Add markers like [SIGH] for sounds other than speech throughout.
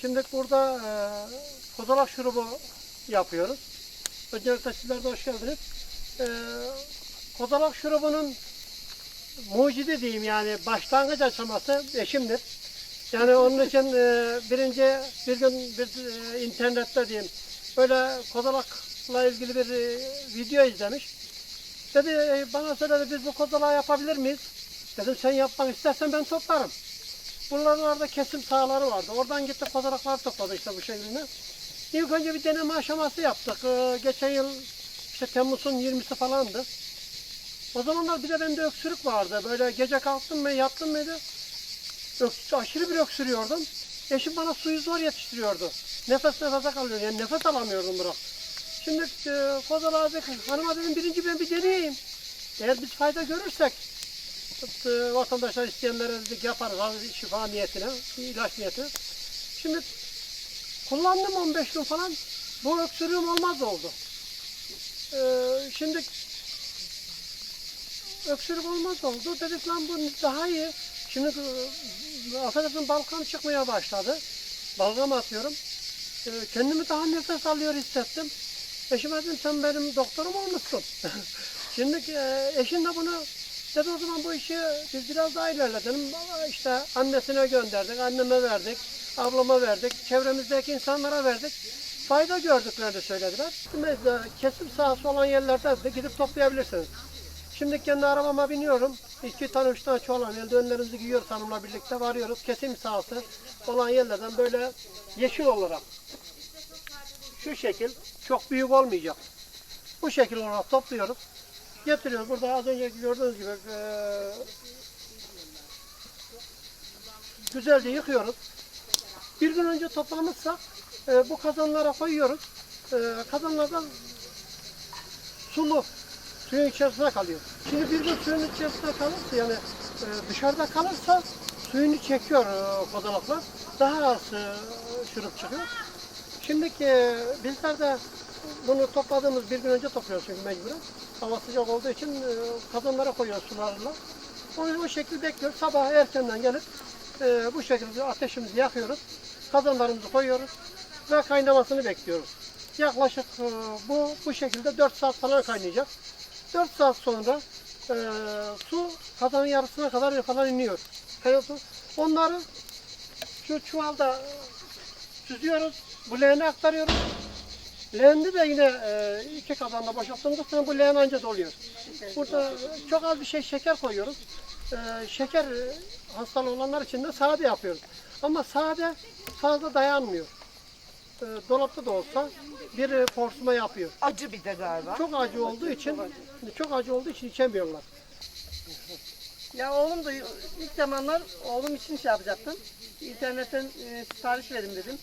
Şimdi burada e, kozalak şurubu yapıyoruz. Öncelikle sizler de hoş geldiniz. E, kozalak şurubunun mucidi diyeyim yani başlangıç aşaması eşimdir. Yani onun için e, birinci bir gün bir e, internette diyeyim böyle kozalakla ilgili bir e, video izlemiş. Dedi e, bana söyledi biz bu kozalağı yapabilir miyiz? Dedim sen yapmak istersen ben toplarım. Buralarda kesim sahaları vardı. Oradan gitti kozalaklar topladı işte bu şekilde. İlk önce bir deneme aşaması yaptık. Ee, geçen yıl işte Temmuz'un 20'si falandı. O zamanlar bir de bende öksürük vardı. Böyle gece kalktım mı yattım mıydı? Öks aşırı bir öksürüyordum. Eşim bana suyu zor yetiştiriyordu. Nefes nefese kalıyor. Yani nefes alamıyordum bırak. Şimdi e, kozalağı dedik. Hanıma dedim birinci ben bir deneyeyim. Eğer biz fayda görürsek vatandaşlar isteyenlere dedik yaparız şifa niyetine, ilaç niyetine. Şimdi kullandım 15 gün falan. Bu öksürüğüm olmaz oldu. Ee, şimdi öksürük olmaz oldu. Dedik lan bu daha iyi. Şimdi e, affedersin balkam çıkmaya başladı. Balgam atıyorum. Ee, kendimi daha nefes alıyor hissettim. Eşime dedim sen benim doktorum olmuşsun. [LAUGHS] Şimdi e, eşim de bunu dedi o zaman bu işi biz biraz daha ilerletelim. İşte annesine gönderdik, anneme verdik, ablama verdik, çevremizdeki insanlara verdik. Fayda gördüklerini söylediler. Mesela kesim sahası olan yerlerde de gidip toplayabilirsiniz. Şimdi kendi arabama biniyorum. İki tane üç tane çoğalan eldivenlerimizi giyiyoruz hanımla birlikte varıyoruz. Kesim sahası olan yerlerden böyle yeşil olarak şu şekil çok büyük olmayacak. Bu şekil olarak topluyoruz. Getiriyoruz. Burada az önce gördüğünüz gibi eee, güzelce yıkıyoruz. Bir gün önce toplamışsak eee, bu kazanlara koyuyoruz. Eee, kazanlardan sulu suyun içerisine kalıyor. Şimdi bir gün suyun içerisinde kalırsa yani e, dışarıda kalırsa suyunu çekiyor e, kozalaklar. Daha az e, şurup çıkıyor. Şimdi e, bizler de bunu topladığımız bir gün önce topluyoruz çünkü mecburen. Hava sıcak olduğu için e, kazanlara koyuyoruz sularla. Onu o şekilde bekliyoruz. Sabah erkenden gelip e, bu şekilde ateşimizi yakıyoruz. Kazanlarımızı koyuyoruz ve kaynamasını bekliyoruz. Yaklaşık e, bu bu şekilde 4 saat falan kaynayacak. 4 saat sonra su kazanın yarısına kadar falan iniyor. Onları şu çuvalda süzüyoruz. Bu leğene aktarıyoruz. Leğende de yine e, iki kazanda boşalttığımızda sonra bu leğen anca doluyor. Burada çok az bir şey şeker koyuyoruz. E, şeker e, hastalığı olanlar için de sade yapıyoruz. Ama sade fazla dayanmıyor. E, dolapta da olsa bir e, forsuma yapıyor. Acı bir de galiba. Çok acı olduğu için çok acı olduğu için içemiyorlar. Ya oğlum da ilk zamanlar oğlum için şey yapacaktım. İnternetten e, sipariş verin dedim.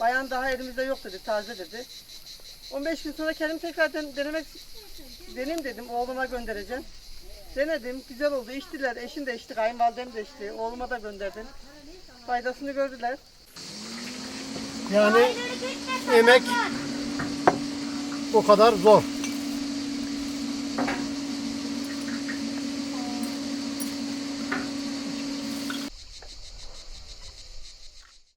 Bayan daha elimizde yok dedi, taze dedi. 15 gün sonra kendim tekrardan denemek deneyim dedim. Oğluma göndereceğim. Denedim, güzel oldu. İçtiler, eşim de içti, kayınvalidem de içti. Oğluma da gönderdim. Faydasını gördüler. Yani emek bu kadar zor.